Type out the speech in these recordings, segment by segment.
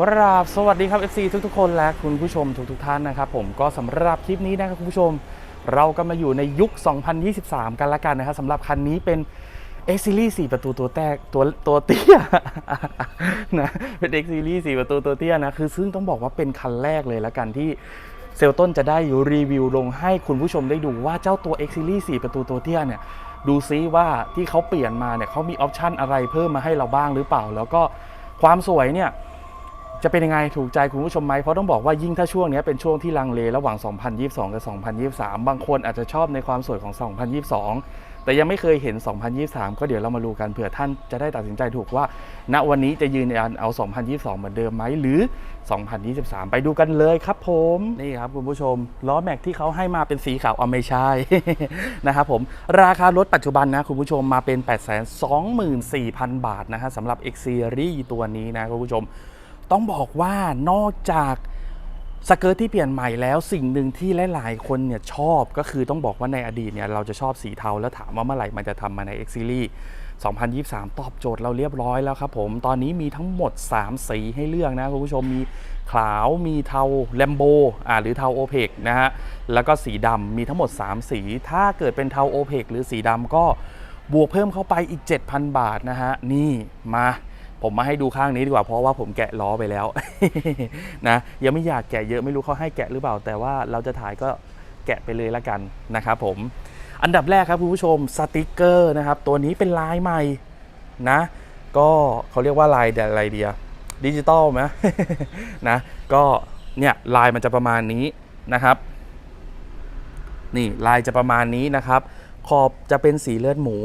กราบสวัสดีครับ FC ทุกๆคนและคุณผู้ชมทุกๆท่านนะครับผมก็สำหรับคลิปนี้นะครับคุณผู้ชม เราก็มาอยู่ในยุค 2023 กันละกันนะครับสำหรับคันนี้เป็น X Series 4ประตูตัวแตกตัวตัวเตี้ยนะเป็น X Series 4ประตูตัวเตี้ยนะคือซึ่งต้องบอกว่าเป็นคันแรกเลยละกันที่เซลต้นจะได้รีวิวลงให้คุณผู้ชมได้ดูว่าเจ้าตัว X Series 4ประตูตัวเตี้ยเนี่ยดูซิว่าที่เขาเปลี่ยนมาเนี่ยเขามีออปชันอะไรเพิ่มมาให้เราบ้างหรือเปล่า แล้วก็ความสวยเนี่ย จะเป็นยังไงถูกใจคุณผู้ชมไหมเพราะต้องบอกว่ายิ่งถ้าช่วงนี้เป็นช่วงที่ลังเลระหว่าง 2022 กับ 2023 บางคนอาจจะชอบในความสวยของ 2022 แต่ยังไม่เคยเห็น 2023 ก็เดี๋ยวเรามาดูกันเผื่อท่านจะได้ตัดสินใจถูกว่า ณวันนี้จะยืนยันเอา 2022 เหมือนเดิมไหมหรือ 2023 ไปดูกันเลยครับผมนี่ครับคุณผู้ชมล้อแม็กที่เขาให้มาเป็นสีขาวเอาไม่ใช่นะครับผมราคารถปัจจุบันนะคุณผู้ชมมาเป็น 824,000 บาทนะฮะสำหรับ X Series ตัวนี้นะคุณผู้ชม ต้องบอกว่านอกจากสเกิร์ตที่เปลี่ยนใหม่แล้วสิ่งหนึ่งที่หลาย ๆ คนเนี่ยชอบก็คือต้องบอกว่าในอดีตเนี่ยเราจะชอบสีเทาแล้วถามว่าเมื่อไหร่มันจะทำมาใน X Series 2023 ตอบโจทย์เราเรียบร้อยแล้วครับผมตอนนี้มีทั้งหมด 3 สีให้เลือกนะคุณผู้ชมมีขาวมีเทาแลมโบอ่าหรือเทาโอเพกนะฮะแล้วก็สีดำมีทั้งหมด 3 สี ถ้าเกิดเป็นเทาโอเพกหรือสีดำก็บวกเพิ่มเข้าไปอีก 7,000 บาทนะฮะนี่มา ผมมาให้ดูข้างนี้ดีกว่าเพราะว่าผมแกะล้อไปแล้ว นะยังไม่อยากแกะเยอะไม่รู้เขาให้แกะหรือเปล่า แต่ว่าเราจะถ่ายก็แกะไปเลยละกันนะครับผมอันดับแรกครับคุณผู้ชมสติกเกอร์นะครับ ตัวนี้เป็นลายใหม่นะ ก็เขาเรียกว่าลายแดอะไรเดียดิจิตอลไหมนะ ก็เนี่ยลายมันจะประมาณนี้นะครับ นี่ลายจะประมาณนี้นะครับ ขอบจะเป็นสีเลือดหมู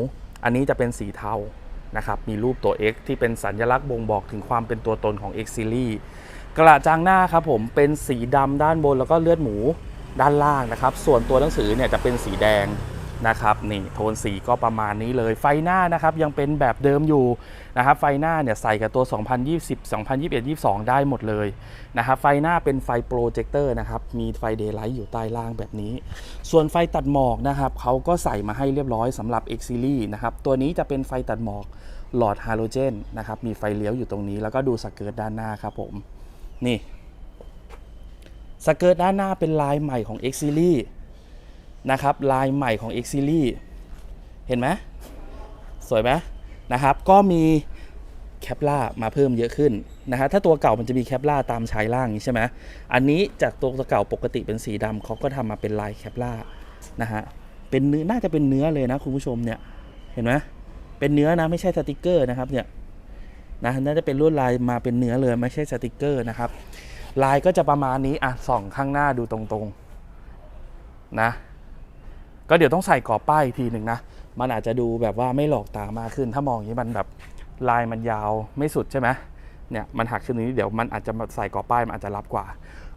อันนี้จะเป็นสีเทา นะครับมีรูปตัว X ที่เป็นสัญลักษณ์บ่งบอกถึงความเป็นตัวตนของ X Series กระจังหน้าครับผมเป็นสีดำด้านบนแล้วก็เลือดหมูด้านล่างนะครับ ส่วนตัวหนังสือเนี่ยจะเป็นสีแดง นะครับนี่โทนสีก็ประมาณนี้เลยไฟหน้านะครับยังเป็นแบบเดิมอยู่นะครับไฟหน้าเนี่ยใส่กับตัว 2020 2021 22 ได้หมดเลยนะครับไฟหน้าเป็นไฟโปรเจคเตอร์นะครับมีไฟเดย์ไลท์อยู่ใต้ล่างแบบนี้ ส่วนไฟตัดหมอกนะครับเขาก็ใส่มาให้เรียบร้อยสำหรับ X Series นะครับตัวนี้จะเป็นไฟตัดหมอกหลอดฮาโลเจนนะครับมีไฟเลี้ยวอยู่ตรงนี้ แล้วก็ดูสเกิร์ตด้านหน้าครับผมนี่สเกิร์ตด้านหน้าเป็นลายใหม่ของ X Series นะครับลายใหม่ของ X Series เห็นไหมสวยไหมนะครับก็มีแคปล่ามาเพิ่มเยอะขึ้นนะฮะถ้าตัวเก่ามันจะมีแคปล่าตามชายล่างนี้ใช่ไหมอันนี้จากตัวเก่าปกติเป็นสีดำเขาก็ทำมาเป็นลายแคปล่านะฮะเป็นเนื้อน่าจะเป็นเนื้อเลยนะคุณผู้ชมเนี่ยเห็นไหมเป็นเนื้อนะไม่ใช่สติกเกอร์นะครับเนี่ยนะน่าจะเป็นลวดลายมาเป็นเนื้อเลยไม่ใช่สติกเกอร์นะครับลายก็จะประมาณนี้อะส่องข้างหน้าดูตรงๆนะ ก็เดี๋ยวต้องใส่กรอบป้ายอีกทีหนึ่งนะ มันอาจจะดูแบบว่าไม่หลอกตามากขึ้น ถ้ามองอย่างนี้มันแบบลายมันยาวไม่สุดใช่ไหมเนี่ยมันหักขึ้นนี้เดี๋ยวมันอาจจะใส่กรอบป้ายมันอาจจะรับกว่า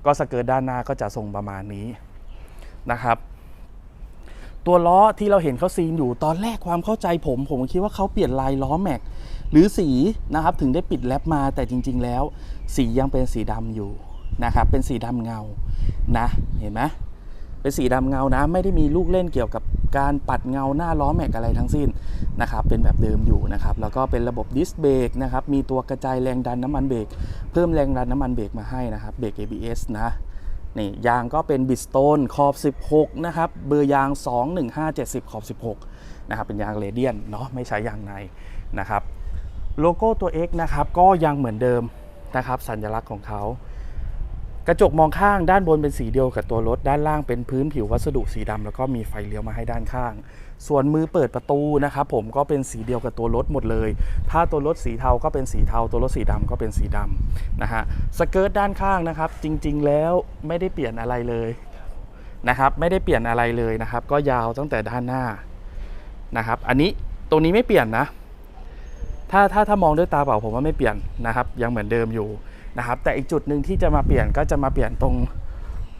ก็สเกิร์ตด้านหน้าก็จะทรงประมาณนี้นะครับ ตัวล้อที่เราเห็นเขาซีนอยู่ตอนแรกความเข้าใจผม ผมคิดว่าเขาเปลี่ยนลายล้อแม็กหรือสีนะครับถึงได้ปิดแรปมาแต่จริง ๆ แล้ว สียังเป็นสีดำอยู่นะครับเป็นสีดำเงานะเห็นไหม เป็นสีดำเงานะไม่ได้มีลูกเล่นเกี่ยวกับการปัดเงาหน้าล้อแม็กอะไรทั้งสิ้นนะครับเป็นแบบเดิมอยู่นะครับแล้วก็เป็นระบบดิสเบรกนะครับมีตัวกระจายแรงดันน้ำมันเบรกเพิ่มแรงดันน้ำมันเบรกมาให้นะครับเบรก ABS นะนี่ยางก็เป็นบิสโตนขอบ 16 นะครับ เบอร์ยาง 21570 ขอบ 16 นะครับ เป็นยางเรเดียนเนาะไม่ใช้ยางในนะครับ โลโก้ตัว X นะครับ ก็ยังเหมือนเดิมนะครับ สัญลักษณ์ของเขา กระจกมองข้างด้านบนเป็นสีเดียวกับตัวรถ ด้านล่างเป็นพื้นผิววัสดุสีดำแล้วก็มีไฟเลี้ยวมาให้ด้านข้าง ส่วนมือเปิดประตูนะครับผมก็เป็นสีเดียวกับตัวรถหมดเลย ถ้าตัวรถสีเทาก็เป็นสีเทา ตัวรถสีดำก็เป็นสีดำนะฮะสเกิร์ตด้านข้างนะครับ จริง ๆ แล้วไม่ได้เปลี่ยนอะไรเลยนะครับ ไม่ได้เปลี่ยนอะไรเลยนะครับ ก็ยาวตั้งแต่ด้านหน้านะครับ อันนี้ตรงนี้ไม่เปลี่ยนนะถ้าถ้าถ้ามองด้วยตาเปล่าผมว่าไม่เปลี่ยนนะครับ ยังเหมือนเดิมอยู่ นะครับ แต่อีกจุดหนึ่งที่จะมาเปลี่ยนก็จะมาเปลี่ยนตรง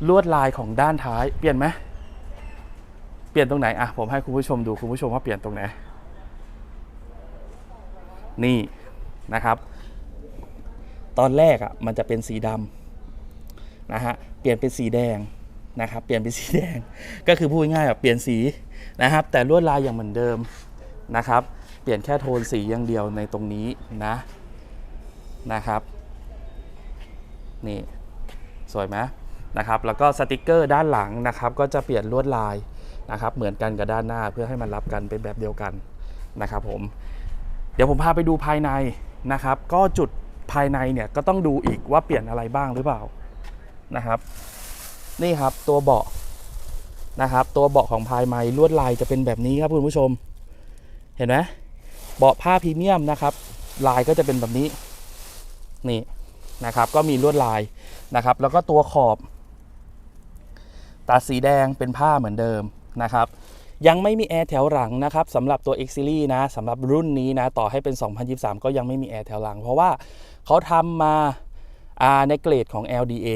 ลวดลายของด้านท้าย เปลี่ยนไหมเปลี่ยนตรงไหนอะผมให้คุณผู้ชมดูคุณผู้ชมว่าเปลี่ยนตรงไหนนี่นะครับ ตอนแรกอะมันจะเป็นสีดำนะฮะเปลี่ยนเป็นสีแดงนะครับ เปลี่ยนเป็นสีแดง ก็คือพูดง่ายๆแบบเปลี่ยนสีนะครับ แต่ลวดลายยังเหมือนเดิมนะครับ เปลี่ยนแค่โทนสีอย่างเดียวในตรงนี้นะนะครับ นี่สวยไหมนะครับแล้วก็สติกเกอร์ด้านหลังนะครับก็จะเปลี่ยนลวดลายนะครับเหมือนกันกับด้านหน้าเพื่อให้มันรับกันเป็นแบบเดียวกันนะครับผมเดี๋ยวผมพาไปดูภายในนะครับ ก็จุดภายในเนี่ยก็ต้องดูอีกว่าเปลี่ยนอะไรบ้างหรือเปล่านะครับ นี่ครับตัวเบาะนะครับ ตัวเบาะของภายในลวดลายจะเป็นแบบนี้ครับคุณผู้ชม เห็นไหมเบาะผ้าพรีเมียมนะครับ ลายก็จะเป็นแบบนี้นี่ นะครับก็มีลวดลายนะครับแล้วก็ตัวขอบตัดสีแดงเป็นผ้าเหมือนเดิมนะครับยังไม่มีแอร์แถวหลังนะครับสำหรับตัว X Series นะสำหรับรุ่นนี้นะต่อให้เป็น 2023 ก็ยังไม่มีแอร์แถวหลัง เพราะว่าเขาทำมาอ่าในเกรดของ LDA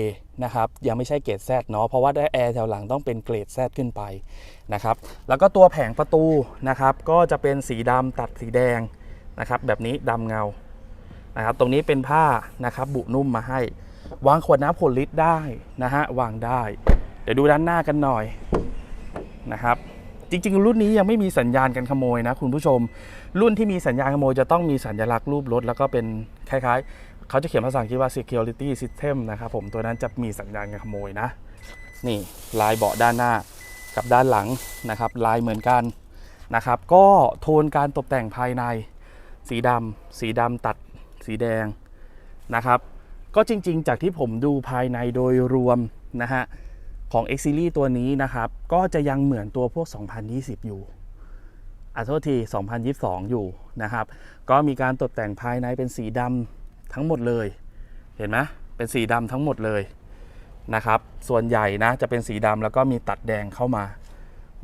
นะครับยังไม่ใช่เกรด Z เนาะเพราะว่าได้แอร์แถวหลังต้องเป็นเกรด Z ขึ้นไปนะครับแล้วก็ตัวแผงประตูนะครับก็จะเป็นสีดำตัดสีแดงนะครับแบบนี้ดำเงา นะครับตรงนี้เป็นผ้านะครับบุนุ่มมาให้ วางขวดน้ำผลลิตรได้นะฮะวางได้ เดี๋ยวดูด้านหน้ากันหน่อยนะครับจริง ๆ รุ่นนี้ยังไม่มีสัญญาณการขโมยนะคุณผู้ชม รุ่นที่มีสัญญาณขโมยจะต้องมีสัญลักษณ์รูปรถ แล้วก็เป็นคล้ายๆ เขาจะเขียนภาษาอังกฤษว่า security system นะครับผมตัวนั้นจะมีสัญญาณการขโมยนะ นี่ลายเบาะด้านหน้ากับด้านหลังนะครับลายเหมือนกันนะครับ ก็โทนการตกแต่งภายในสีดำสีดำตัด สีแดงนะครับ ก็จริงๆ จากที่ผมดูภายในโดยรวมนะฮะของ X Series ตัวนี้นะครับ ก็จะยังเหมือนตัวพวก 2020 อยู่อาโทษที 2022 อยู่นะครับ ก็มีการตกแต่งภายในเป็นสีดำทั้งหมดเลย เห็นไหมเป็นสีดำทั้งหมดเลยนะครับ ส่วนใหญ่นะจะเป็นสีดำแล้วก็มีตัดแดงเข้ามา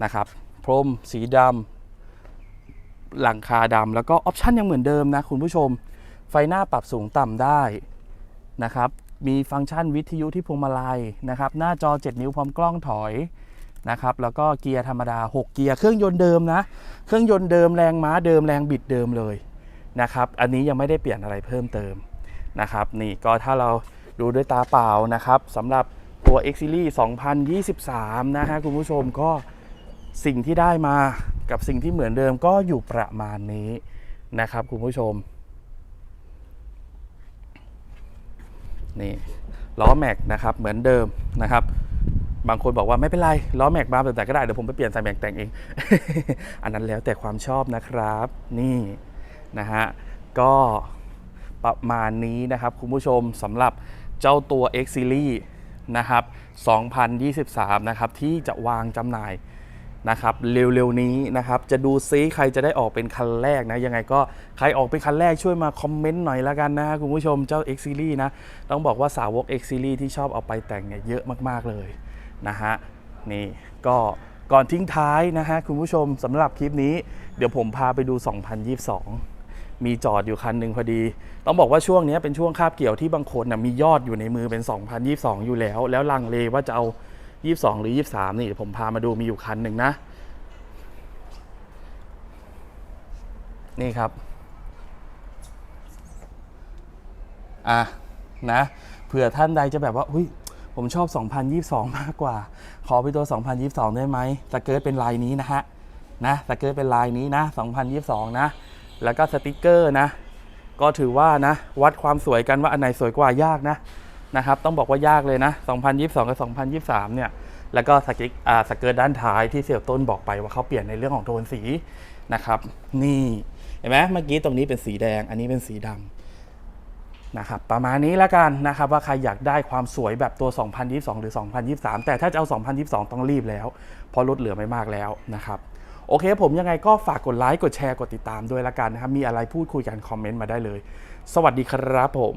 นะครับ พรมสีดำหลังคาดำแล้วก็ออปชันยังเหมือนเดิมนะคุณผู้ชม ไฟหน้าปรับสูงต่ำได้นะครับ มีฟังก์ชันวิทยุที่พวงมาลัยนะครับ หน้าจอ 7 นิ้วพร้อมกล้องถอยนะครับ แล้วก็เกียร์ธรรมดา 6 เกียร์ เครื่องยนต์เดิมนะ เครื่องยนต์เดิมแรงม้าเดิมแรงบิดเดิมเลยนะครับ อันนี้ยังไม่ได้เปลี่ยนอะไรเพิ่มเติมนะครับ นี่ก็ถ้าเราดูด้วยตาเปล่านะครับสำหรับตัว X Series 2023 นะฮะคุณผู้ชมก็สิ่งที่ได้มากับสิ่งที่เหมือนเดิมก็อยู่ประมาณนี้นะครับคุณผู้ชม นี่ล้อแม็กนะครับเหมือนเดิมนะครับ บางคนบอกว่าไม่เป็นไรล้อแม็กมาแบบไหนก็ได้เดี๋ยวผมไปเปลี่ยนใส่แม็กแต่งเอง อันนั้นแล้วแต่ความชอบนะครับ นี่นะฮะก็ประมาณนี้นะครับ คุณผู้ชมสำหรับเจ้าตัว X Series นะครับ 2023 นะครับ ที่จะวางจำหน่าย นะครับเร็วๆนี้นะครับจะดูซิใครจะได้ออกเป็นคันแรกนะยังไงก็ใครออกเป็นคันแรกช่วยมาคอมเมนต์หน่อยละกันนะคุณผู้ชมเจ้า X Series นะต้องบอกว่าสาวก X Series ที่ชอบเอาไปแต่งเนี่ยเยอะมากๆเลยนะฮะนี่ก็ก่อนทิ้งท้ายนะฮะคุณผู้ชมสำหรับคลิปนี้ เดี๋ยวผมพาไปดู 2022 มีจอดอยู่คันหนึ่งพอดี ต้องบอกว่าช่วงนี้เป็นช่วงคาบเกี่ยวที่บางคนนะมียอดอยู่ในมือเป็น 2022 อยู่แล้ว แล้วลังเลว่าจะเอา 22 หรือ 23 นี่เดี๋ยวผมพามาดูมีอยู่คันหนึ่งนะ นี่ครับ อะ นะเผื่อท่านใดจะแบบว่าอุ้ยผมชอบ 2022 มากกว่า ขอไปตัว 2022 ได้ไหมสเกิร์ตเป็นลายนี้นะฮะ นะสเกิร์ตเป็นลายนี้นะ 2022 นะ แล้วก็สติกเกอร์นะ ก็ถือว่านะ วัดความสวยกันว่าอันไหนสวยกว่ายากนะ นะครับ ต้องบอกว่ายากเลยนะ 2022 กับ 2023 เนี่ย แล้วก็สกิกอ่าสเกิร์ตด้านท้ายที่เสี่ยวต้นบอกไปว่าเขาเปลี่ยนในเรื่องของโทนสีนะครับ นี่เห็นไหมเมื่อกี้ตรงนี้เป็นสีแดง อันนี้เป็นสีดำนะครับ ประมาณนี้แล้วกันนะครับว่าใครอยากได้ความสวยแบบตัว 2022 หรือ 2023 แต่ถ้าจะเอา 2022 ต้องรีบแล้ว เพราะลดเหลือไม่มากแล้วนะครับโอเคผมยังไงก็ฝากกดไลค์ กดแชร์ กดติดตามด้วยละกันนะครับ มีอะไรพูดคุยกันคอมเมนต์มาได้เลย สวัสดีครับผม